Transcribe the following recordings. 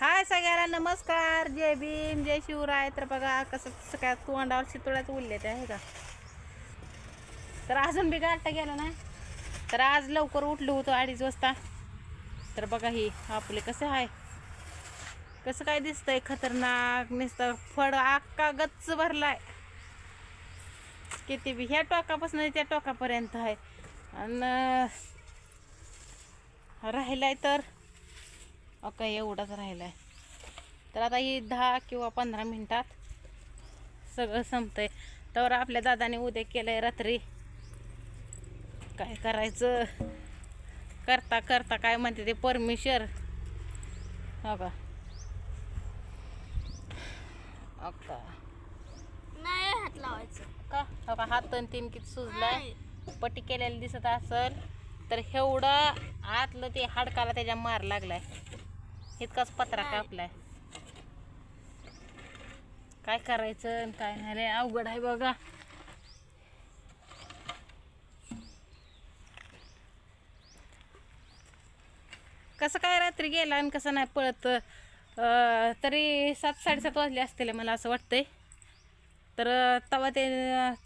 हाय सगळ्याला नमस्कार. जय भीम जय शिवराय. तर बघा कसं सगळ्यात तोंडावर शितोळ्याच उरले ते आहे का तर अजून बी गाठता गेला नाही तर आज लवकर उठलो होतो अडीच वाजता. तर बघा ही आपले कसं आहे? कसं काय दिसतंय? खतरनाक नुसतं फळ आक्का गच्च भरलाय. किती बी ह्या टोकापासून त्या टोकापर्यंत आहे. आणि राहिलाय तर ओके एवढाच राहिलाय. तर आता ही दहा किंवा पंधरा मिनिटात सगळं संपतंय. तर आपल्या दादाने उद्या केलंय रात्री. काय करायचं? करता करता काय म्हणते ते परमेश्वर हो का? हो का नाही हात लावायचं. का? हो का? हात आणि तीन किती सुजलाय. पट्टी केलेली दिसत असल. तर एवढं आतलं ते हाडकाला त्याच्या मार लागलाय. इतकाच पत्रा कापलाय. काय करायचं आणि काय नाही अवघड आहे बघा. कसं काय रात्री गेला आणि कसं नाही पळत? तरी सात साडेसात वाजले असतील मला असं वाटतंय. तर तवा ते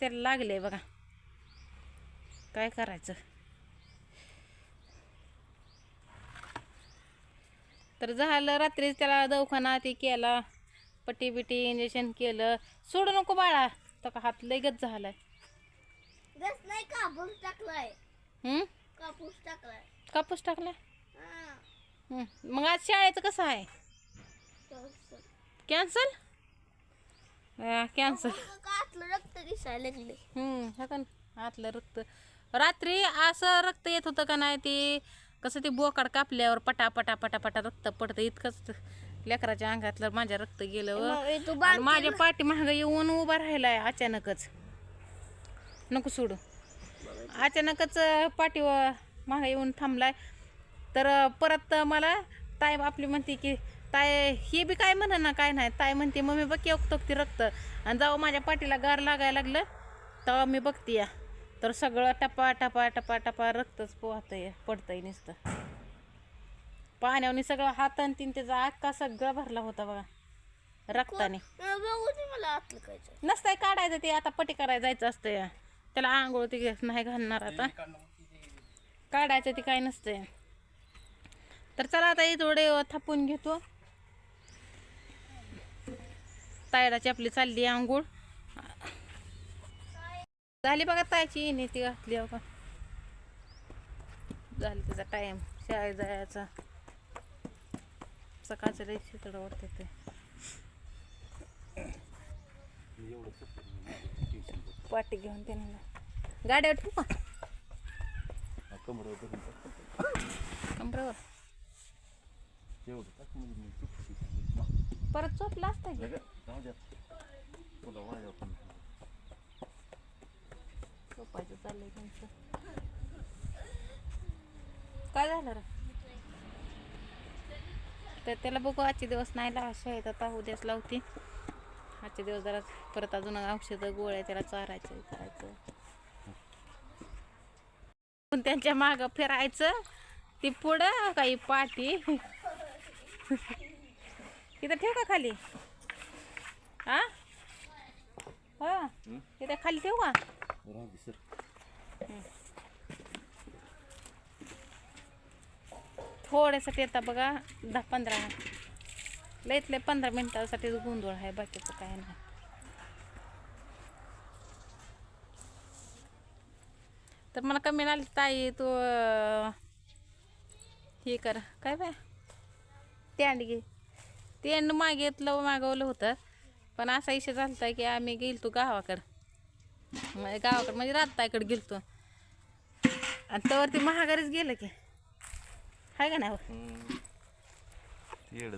त्याला लागले बघा. काय करायचं? तर झालं रात्री त्याला दवाखाना ते केला पट्टी बिटी इंजेक्शन केलं. सोडू नको बाळा तर का हात लगेच झालाय. गस नाही कापूस टाकलाय? कापूस टाकलाय. कापूस. मग आज शाळेचं कसं आहे. कॅन्सल. कॅन्सल? आतलं रक्त दिसायला लागले हम्म आतलं रक्त. रात्री असं रक्त येत होतं का नाही ते? कसं ते बोकाड कापल्यावर पटा पटा पटा पटा रक्त पडतं. इतकंच लेकराच्या अंगातलं माझ्या रक्त गेलं. मग आणि माझ्या पाठी महाग येऊन उभा राहिलाय अचानकच. नको सोडू. अचानकच पाठी महाग येऊन थांबलाय. तर परत मला ताई आपली म्हणते की ताय हे बी काय म्हणा ना काय नाही. ताई म्हणते मम्मी बघ येऊ ती रक्त. आणि जेव्हा माझ्या पाठीला गार लागायला लागलं तेव्हा मी बघते या. तर सगळं टपा टपा टपा टपा रक्तच पोहतंय पडतंय नुसतं. पाण्याने सगळं हात आणि तीन त्याचा अक्का सगळा भरला होता बघा रक्ताने. नसतंय काढायचं ते आता पटी करायला जायचं असतं या त्याला आंघोळ ते नाही घालणार आता. काढायचं ते काय नसतंय. तर चला आता हे थोडे थापून घेतो. तायडाची आपली चालली आंघोळ. झाली बघा तायची येणे ती घातली हो झाली त्याचा टाईम शाळेत जायचा. सकाळचं लई शितडं वाटते ते. पाटी घेऊन त्यांना. गाड्या ठेवू का? कमरावर. परत चोपला असता झोपायचं चाललंय त्यांचं. काय झालं रे? तर त्याला बघू आजचे दिवस नाही लावा शाळेत. आता उद्याच लावते. आजचे दिवस जरा परत अजून औषधं गोळ्या त्याला चारायचं करायचं. पण त्यांच्या मागं फिरायचं. ती पुढं काही पाठी. इथं ठेव का खाली? हा? हो? इथं खाली ठेवू का? थोड्यासाठी आता बघा दहा पंधरा. लईत लय पंधरा मिनिटासाठीच गोंधळ आहे बाकीचं काय नाही. तर मला कमी आली ताई तू हे कर. काय बाय? तेंड घे. तेंड मागितलं मागवलं होतं. पण असा इशे झालता की आम्ही गेलतो गावाकडं. म्हणजे गावाकडं म्हणजे रात्ताकडे गेलतो. आणि त्यावर ते महागारीच गेलं की. हाय का नाही हो? झालं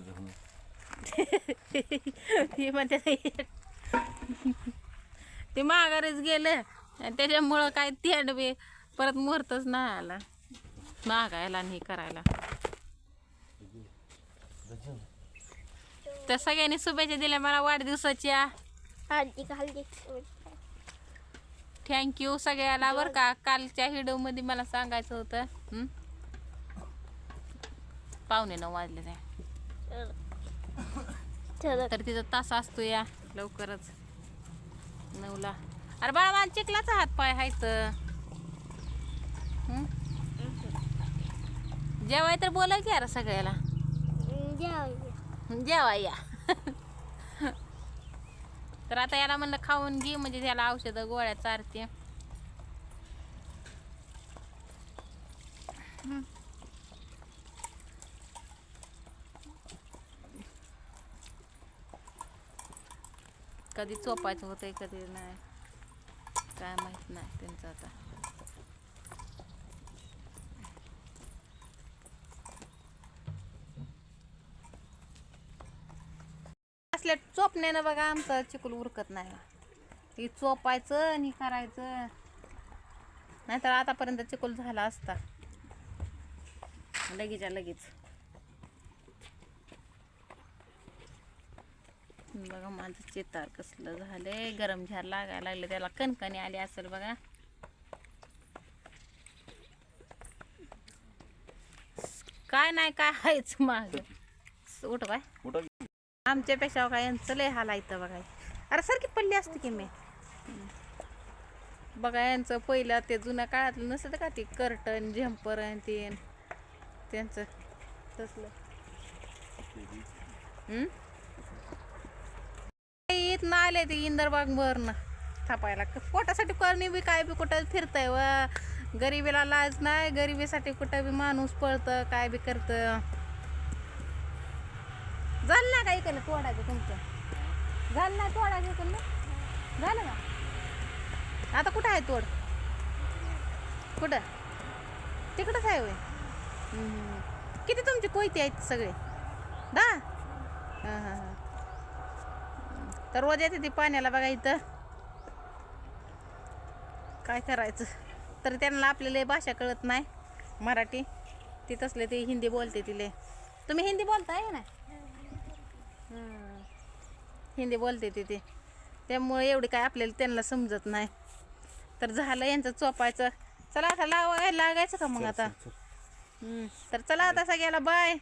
हे म्हणते ते माघारीच गेलं. आणि त्याच्यामुळं काय तेंड बी परत मुहूर्तच नाही आला. मागायला आणि हे करायला. तर सगळ्यांनी शुभेच्छा दिल्या. मला वाढदिवसाच्या. हळदी हळदी थँक्यू सगळ्याला बरं का? कालच्या व्हिडिओमध्ये मला सांगायचं होतं. हं? पावणे नऊ वाजले ते. ठरत तर तिचा तास असतो या लवकरच. नऊला. अरे बाळा मला चिखलाचा हात पाय हायत हं? जेवाय तर बोला की अरे सगळ्याला. जेवायला जेवा या. तर आता याला म्हणलं खाऊन घे म्हणजे त्याला औषधं गोळ्या चारते. कधी चोपायचं होतंय कधी नाही. काय माहीत नाही त्यांचं आता. असल्या चोपण्यानं बघा आमचं चिकूल उरकत नाही. हे चोपायचं आणि करायचं. नाहीतर आतापर्यंत चिकूल झाला असता. लगेच लगेच. बघा माझं चितार कसलं झालंय. गरम झार लागायला लागलं. त्याला कणकणी आली असेल बघा. काय नाही काय आहेच माग. उठ काय उठ आमच्यापेक्षा काय यांचं लय हाल आहे बघा. अरे सारखी पडली असते की मी. बघा यांचं पहिलं ते जुन्या काळातलं नसतं का ते कर्टन झंपरन आणि ते. त्यांचं तसलं. हम्म? येत ना आले ते इंदरबाग भरणं थापायला. पोटासाठी करणे बी काय बी कुठं फिरतंय व. गरिबीला लाज नाही गरिबीसाठी कुठं बी माणूस पळतं काय बी करतं. झालं ना का इकडलं तोडायचं तुमचं. झालं ना तोडायचं इकडलं झालं का आता कुठं आहे तोड? कुठं? तिकडंच आहे होय. किती तुमचे कोयते आहेत सगळे? दहा? हां हां हां. तर रोज येते ती पाण्याला बघा इथं. काय करायचं? तर त्यांना आपल्याला भाषा कळत नाही. मराठी. ती तसले ते हिंदी बोलते तिले. तुम्ही हिंदी बोलताय ना? हिंदी बोलते ती ते. त्यामुळे एवढी काय आपल्याला त्यांना समजत नाही. तर झालं यांचं चोपायचं. चला आता लावायला लागायचं का मग आता. तर चला आता सगळ्याला बाय.